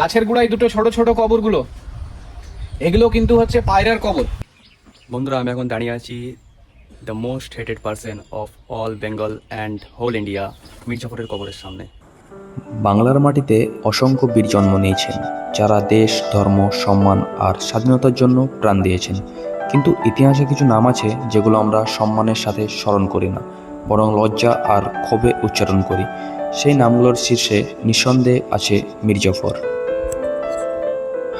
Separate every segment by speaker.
Speaker 1: গাছের গোড়ায় দুটো ছোট ছোট কবরগুলো। এগুলো কিন্তু হচ্ছে পায়রার কবর।
Speaker 2: বন্ধুরা আমি এখন দাঁড়িয়ে আছি the most hated person of all Bengal and whole India মির্জাফরের কবরের সামনে।
Speaker 3: বাংলার মাটিতে অসংখ্য বীর জন্ম নিয়েছেন যারা দেশ ধর্ম সম্মান আর স্বাধীনতার জন্য প্রাণ দিয়েছেন। কিন্তু ইতিহাসে কিছু নাম আছে যেগুলো আমরা সম্মানের সাথে স্মরণ করি না বরং লজ্জা আর ক্ষোভে উচ্চারণ করি। সেই নামগুলোর শীর্ষে নিঃসন্দেহে আছে মির্জাফর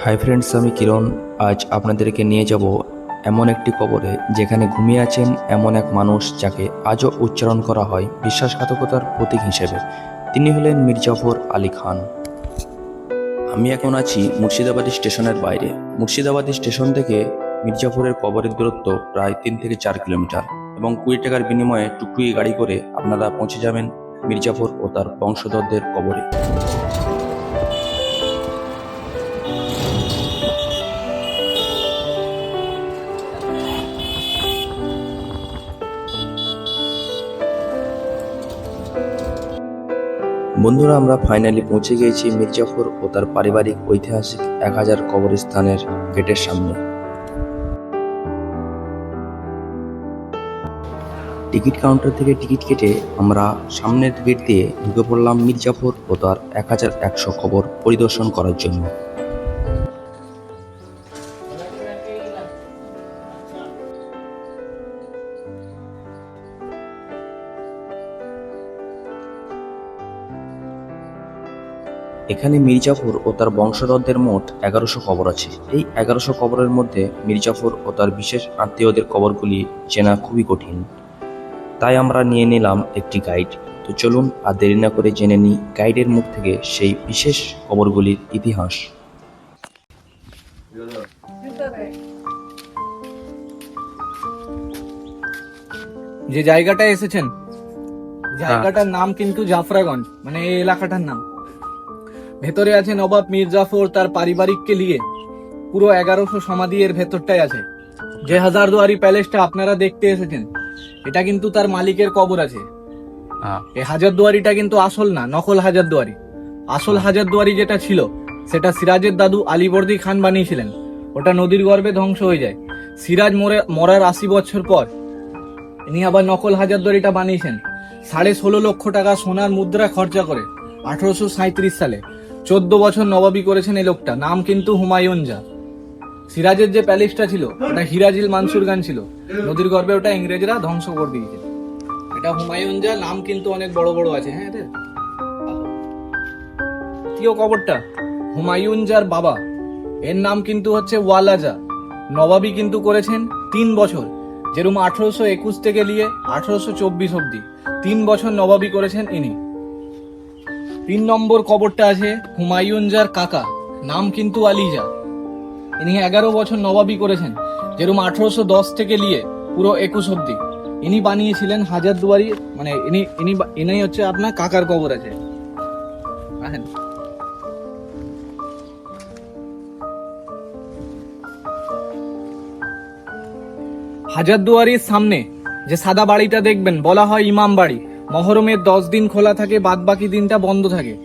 Speaker 3: হাই ফ্রেন্ডস, আমি কিরণ। আজ আপনাদেরকে নিয়ে যাব এমন একটি কবরে যেখানে ঘুমিয়ে আছেন এমন এক মানুষ যাকে আজও উচ্চারণ করা হয় বিশ্বাসঘাতকতার প্রতীক হিসেবে। তিনি হলেন মির্জাফর আলী খান। আমি এখন আছি মুর্শিদাবাদী স্টেশনের বাইরে। মুর্শিদাবাদী স্টেশন থেকে মির্জাফরের কবরের দূরত্ব প্রায় তিন থেকে চার কিলোমিটার এবং কুড়ি টাকার বিনিময়ে টুকটুকি গাড়ি করে আপনারা পৌঁছে যাবেন মির্জাফর ও তার বংশধরদের কবরে। বন্ধুরা, আমরা ফাইনালি পৌঁছে গিয়েছি মির্জাফর ও তার পারিবারিক ঐতিহাসিক এক হাজার কবরস্থানের গেটের সামনে। টিকিট কাউন্টার থেকে টিকিট কেটে আমরা সামনের গেট দিয়ে ঢুকে পড়লাম মির্জাফর ও তার এক হাজার একশো কবর পরিদর্শন করার জন্য। এখানে মির্জাফর ও তার বংশধরদের মোট এগারোশো কবর আছে। এই এগারোশো কবরের মধ্যে মির্জাফর ও তার বিশেষ আত্মীয়দের কবরগুলি চেনা খুবই কঠিন। তাই আমরা নিয়ে নিলাম একটি গাইড। তো চলুন আর দেরি না করে জেনে নিই গাইডের মুখ থেকে সেই বিশেষ কবরগুলির ইতিহাস।
Speaker 1: যে জায়গাটায় এসেছেন জায়গাটার নাম কিন্তু জাফরাগঞ্জ মানে এই এলাকাটার নাম। ভেতরে আছে নবাব মীর জাফর তার পারিবারিককে নিয়ে। পুরো এগারোশো সমাধি এর ভেতরটাই আছে। যে হাজারদুয়ারি প্যালেসটা আপনারা দেখতে এসেছেন এটা কিন্তু তার মালিকের কবর আছে। এই হাজারদুয়ারিটা কিন্তু আসল না নকল হাজারদুয়ারি। আসল হাজারদুয়ারি যেটা ছিল সেটা সিরাজের দাদু আলীবর্দী খান বানিয়েছিলেন। ওটা নদীর গর্ভে ধ্বংস হয়ে যায়। সিরাজ মরে মরার আশি বছর পর ইনি আবার নকল হাজারদুয়ারিটা বানিয়েছেন। সাড়ে ষোলো লক্ষ টাকা সোনার মুদ্রা খরচা করে আঠারোশো সাঁত্রিশ সালে। চোদ্দ বছর নবাবী করেছেন এই লোকটা। নাম কিন্তু হুমায়ুন জা সিরাজের যে প্যালেসটা ছিল, ওটা হিরাজিল মানসুর গান ছিল। নদীর গর্ভে ওটা ইংরেজরা ধ্বংস করে দিয়েছে। এটা হুমায়ুন জা নাম কিন্তু অনেক বড় বড় আছে। হ্যাঁ দ্বিতীয় কবরটা হুমায়ুন বাবা। এর নাম কিন্তু হচ্ছে ওয়ালাজা। নবাবী কিন্তু করেছেন তিন বছর। যেরকম আঠারোশো একুশ থেকে নিয়ে আঠারোশো চব্বিশ অব্দি তিন বছর নবাবী করেছেন ইনি। তিন নম্বর কবরটা আছে হুমায়ুন যার কাকা, নাম কিন্তু আলিজা। ইনি এগারো বছর নবাবী করেছেন যেরকম আঠারোশো দশ থেকে নিয়ে পুরো একুশ অব্দি। ইনি বানিয়েছিলেন হাজারদুয়ারি মানে ইনি ইনি ইনি হচ্ছে আপনার কাকার কবর আছে। আসেন। হাজারদুয়ারির সামনে যে সাদা বাড়িটা দেখবেন, বলা হয় ইমাম বাড়ি। মহরমের দশ দিন খোলা থাকে বাদ বাকি দিনটা বন্ধ থাকে।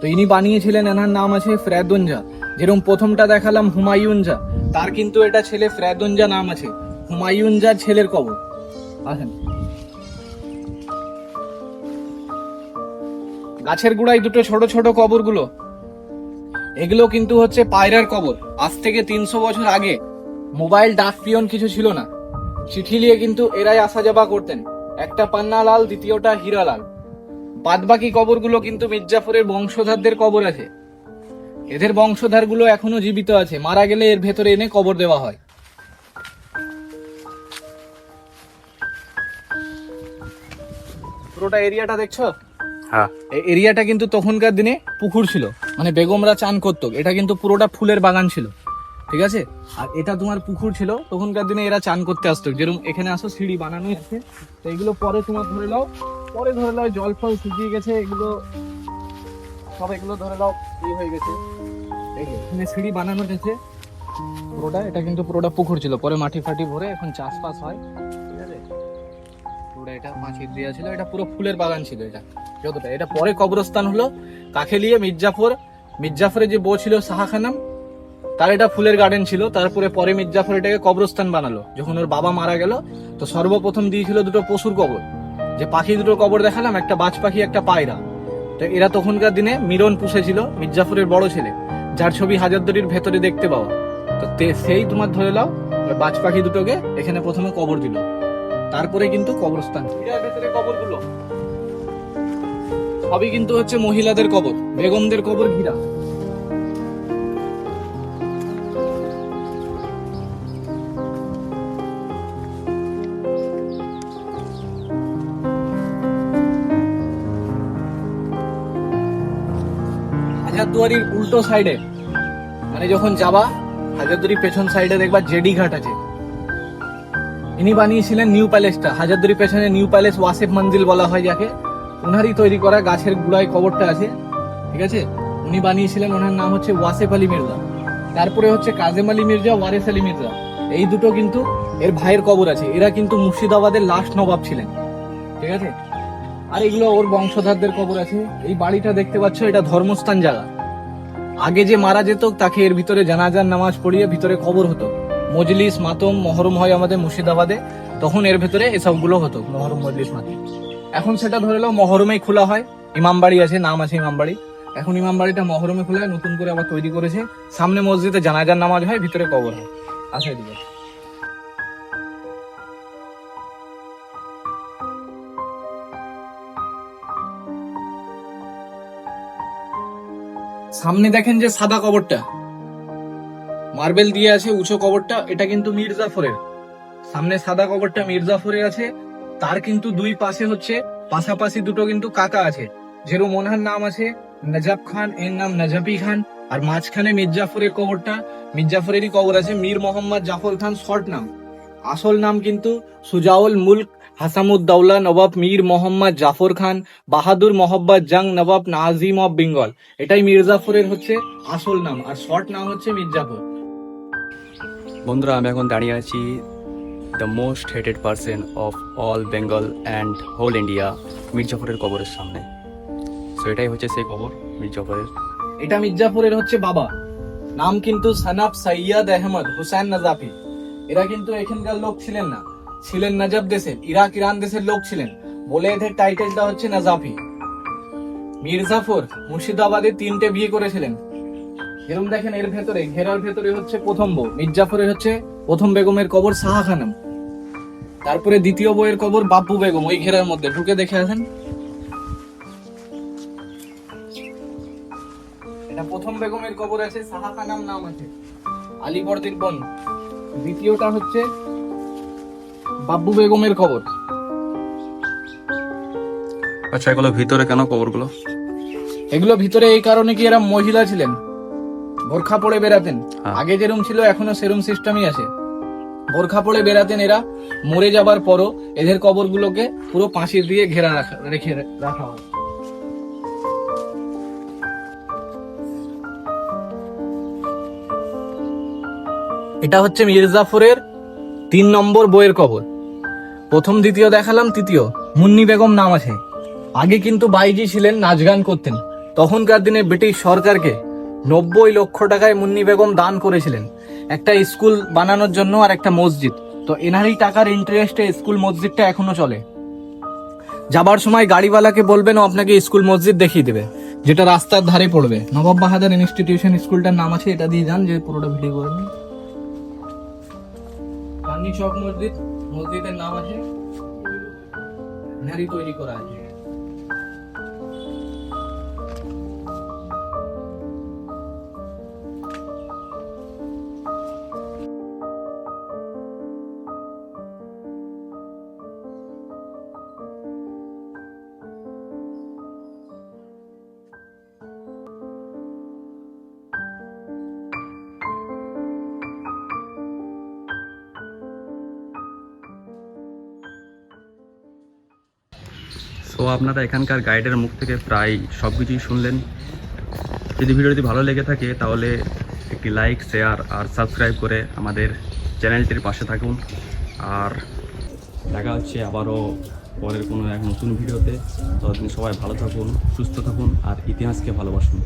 Speaker 1: তো ইনি বানিয়েছিলেন, এনার নাম আছে ফ্রেদুঞ্জা যেরকম প্রথমটা দেখালাম হুমায়ুনজা, তার কিন্তু এটা ছেলে ফ্রেদুঞ্জা নাম আছে। হুমায়ুনজার ছেলের কবর। আসেন। গাছের গোড়ায় দুটো ছোট ছোট কবরগুলো। এগুলো কিন্তু হচ্ছে পায়রার কবর। আজ থেকে তিনশো বছর আগে মোবাইল ডাক পিয়ন কিছু ছিল না। চিঠি নিয়ে কিন্তু এরাই আসা যাওয়া করতেন। একটা পান্না লাল দ্বিতীয়টা হীরালাল বাদ বাকি কবরগুলো কিন্তু মির্জাফরের বংশধরদের কবর আছে। এদের বংশধরগুলো এখনও জীবিত আছে। মারা গেলে এর ভেতরে এনে কবর দেওয়া হয়। পুরোটা এরিয়াটা দেখছ?
Speaker 2: হ্যাঁ।
Speaker 1: এই এরিয়াটা কিন্তু তখনকার দিনে পুকুর ছিল। মানে বেগমরা চান করতো। এটা কিন্তু পুরোটা ফুলের বাগান ছিল। ঠিক আছে? আর এটা তোমার পুকুর ছিল, তখনকার দিনে এরা চান করতে আসতো। যেরকম এখানে আসো, সিঁড়ি বানানোই আছে। তো এগুলো পরে তোমার ধরে নাও, পরে ধরে নাও, জল ফল শুকিয়ে গেছে, এগুলো সব এগুলো ধরে নাও ইয়ে হয়ে গেছে। এখানে সিঁড়ি বানানো গেছে পুরোটা, এটা কিন্তু পুরোটা পুকুর ছিল। পরে মাটি ফাটি ভরে এখন চাষবাস হয়। ঠিক আছে? পুরো এটা পাঁচিল দেওয়া ছিল। এটা পুরো ফুলের বাগান ছিল এটা। যতটা। এটা পরে কবরস্থান হলো কাকে নিয়ে মির্জাফর। মির্জাফরের যে বউ ছিল সাহা খানম তার এটা ফুলের গার্ডেন ছিল, তারপরে পরে মির্জাফর এটাকে কবরস্থান বানালো। যখন ওর বাবা মারা গেল, তো সর্বপ্রথম দিয়েছিল দুটো পশুর কবর। যে পাখি দুটো কবর দেখালাম, একটা বাজ পাখি, একটা পায়রা। তো এরা তখনকার দিনে মিরন পুষেছিল মির্জাফরের বড় ছেলে, যার ছবি হাজারদুয়ারির ভেতরে দেখতে পাওয়া। তো সেই তোমার ধরে নাও বাজ পাখি দুটোকে এখানে প্রথমে কবর দিল। তারপরে কিন্তু কবরস্থান ভেতরে কবরগুলো। সবই কিন্তু হচ্ছে মহিলাদের কবর, বেগমদের কবর ঘিরা। হাজারদুয়ারির উল্টো সাইডে মানে যখন যাবা, হাজারদুয়ারির পেছন সাইডে দেখবা জেডি ঘাট আছে। ইনি বানিয়েছিলেন নিউ প্যালেসটা হাজারদুয়ারির পেছনে নিউ প্যালেস ওয়াসেফ মঞ্জিল বলা হয় যাকে। উনারই তৈরি করা গাছের গুড়ায় কবরটা আছে। ঠিক আছে? উনি বানিয়েছিলেন, ওনার নাম হচ্ছে ওয়াসেফ আলী মির্জা। তারপরে হচ্ছে কাজেম আলী মির্জা, ওয়ারেস আলী মির্জা। এই দুটো কিন্তু এর ভাইয়ের কবর আছে। এরা কিন্তু মুর্শিদাবাদের লাস্ট নবাব ছিলেন। ঠিক আছে? আর এগুলো ওর বংশধরদের কবর আছে। এই বাড়িটা দেখতে পাচ্ছ, এটা ধর্মস্থান জায়গা। আগে যে মারা যেত, তাকে এর ভিতরে জানাজার নামাজ পড়িয়ে ভিতরে কবর হতো। মজলিস, মাতম, মহরম হয় আমাদের মুর্শিদাবাদে, তখন এর ভিতরে এসবগুলো হতো, মহরম, মজলিস, মাতম। এখন সেটা ধরে নাও, মহরমেই খোলা হয়। ইমামবাড়ি আছে, নাম আছে ইমামবাড়ি। এখন ইমামবাড়িটা মহরমে খোলা হয়, নতুন করে আবার তৈরি করেছে। সামনে মসজিদে জানাজার নামাজ হয়, ভিতরে কবর হয়। আসা এদিকে। সামনে দেখেন যে সাদা কবরটা। মার্বেল দিয়ে আছে উঁচু কবরটা, এটা কিন্তু মির্জাফরের। সামনে সাদা কবরটা মির্জাফরের আছে, তার কিন্তু দুই পাশে হচ্ছে, পাশাপাশি দুটো কিন্তু কাকা আছে। যেরকম ওনার নাম আছে নজাব খান, এর নাম নজাবি খান, আর মাঝখানে মির্জাফরের কবরটা, মির্জাফরেরই কবর আছে, মীর মোহাম্মদ জাফর খান শর্ট নাম। আসল নাম কিন্তু সুজাউল মুলক হাসামুদ্দৌলা নবাব মীর মোহাম্মদ জাফর খান বাহাদুর মোহাম্মদ জং নবাব নাজিম অফ বেঙ্গল। এটাই মির্জাফরের হচ্ছে আসল নাম আর শর্ট নাম হচ্ছে মির্জাফর
Speaker 2: বন্ধুরা আমি এখন দাঁড়িয়ে আছি the most hated person of all Bengal and whole India মির্জাফরের কবরের সামনে। সো এটাই হচ্ছে সেই কবর মির্জাফরের
Speaker 1: এটা মির্জাফরের হচ্ছে বাবা। নাম কিন্তু সানাব সৈয়দ আহমদ হুসেন নাজাফি। এরা কিন্তু এখানকার লোক ছিলেন না। ছিলেন নাজাব দেশের, ইরাক, ইরান দেশের লোক ছিলেন। বলে এদের টাইটেলটা হচ্ছে নাজাফি। মির্জাফর মুর্শিদাবাদে তিনটে বিয়ে করেছিলেন। যেরকম দেখেন এর ভেতরে, ঘেরার ভেতরে হচ্ছে প্রথম বউ। মির্জাফরের হচ্ছে প্রথম বেগমের কবর সাহা খানম। তারপরে দ্বিতীয় বইয়ের কবর বাপ্পু বেগম, ওই ঘেরার মধ্যে। ঢুকে দেখে আসেন। এটা প্রথম বেগমের কবর আছে, সাহা খানাম নাম আছে। আলিবর্দির বোন। দ্বিতীয়টা হচ্ছে বাব্বু বেগমের কবর
Speaker 2: আচ্ছা এগুলো ভিতরে কেন কবরগুলো
Speaker 1: এগুলো ভিতরে এই কারণে কি এরা মহিলা ছিলেন? বোরখা পরে বেরাতেন
Speaker 2: হ্যাঁ।
Speaker 1: আগে যেরম ছিল এখনও সেরম সিস্টেমই আছে। বোরখা পরে বেরাতেন এরা মরে যাবার পরও এদের কবরগুলোকে পুরো পাঁচি দিয়ে ঘেরা রাখা রেখে রাখা হয়। এটা হচ্ছে মির্জাফরের তিন নম্বর বইয়ের কবর প্রথম দ্বিতীয় দেখালাম, তৃতীয়। মুন্নি বেগম নাম আছে। আগে কিন্তু বাইজি ছিলেন, নাচ গান করতেন। তখনকার দিনে ব্রিটিশ সরকারকে নব্বই লক্ষ টাকায় মুন্নি বেগম দান করেছিলেন। একটা স্কুল বানানোর জন্য আর একটা মসজিদ। তো এনারই টাকার ইন্টারেস্টে স্কুল মসজিদটা এখনও চলে। যাবার সময় গাড়িওয়ালাকে বলবেন, ও আপনাকে স্কুল মসজিদ দেখিয়ে দেবে, যেটা রাস্তার ধারে পড়বে। নবাব বাহাদুর ইনস্টিটিউশন স্কুলটার নাম আছে, এটা দিয়ে যান, যে পুরোটা ভিডিও করে চাঁদনি চক মসজিদ। মসজিদের নাম আছে নারী তৈরি করা আছে।
Speaker 2: আপনারা এখানকার গাইডের মুখ থেকে প্রায় সব কিছুই শুনলেন। যদি ভিডিওটি ভালো লেগে থাকে, তাহলে একটি লাইক শেয়ার আর সাবস্ক্রাইব করে আমাদের চ্যানেলটির পাশে থাকুন। আর দেখা হচ্ছে আবারও পরের কোনো এক নতুন ভিডিওতে। ততদিন সবাই ভালো থাকুন, সুস্থ থাকুন, আর ইতিহাসকে ভালোবাসুন।